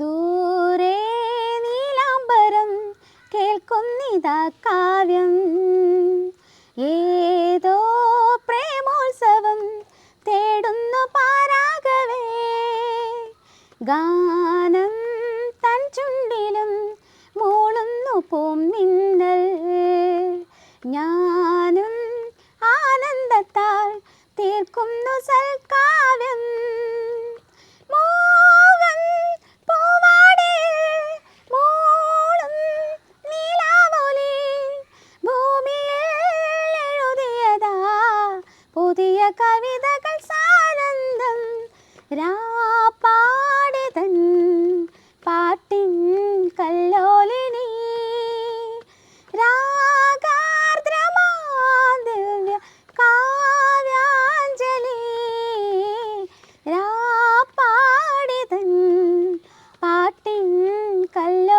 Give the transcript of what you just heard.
ദൂരെ നീലാംബരം കേൾക്കുന്നിതാ കാവ്യം. ഏതോ പ്രേമോത്സവം തേടുന്നു പാരാകവേ ഗാനം തൻ ചുണ്ടിലും മൂളുന്നു പോം നിന്നൽ ഞാനും ആനന്ദത്താൽ തീർക്കുന്നു സൽക്കാവ്യം കവിതകൾ സാനന്ദം രാപ്പാടിതൻ പാട്ടിൻ കല്ലോലിനി. രാഗാർദ്രമാദിവ്യ കാവ്യാഞ്ജലി. പാട്ടിൻ കല്ല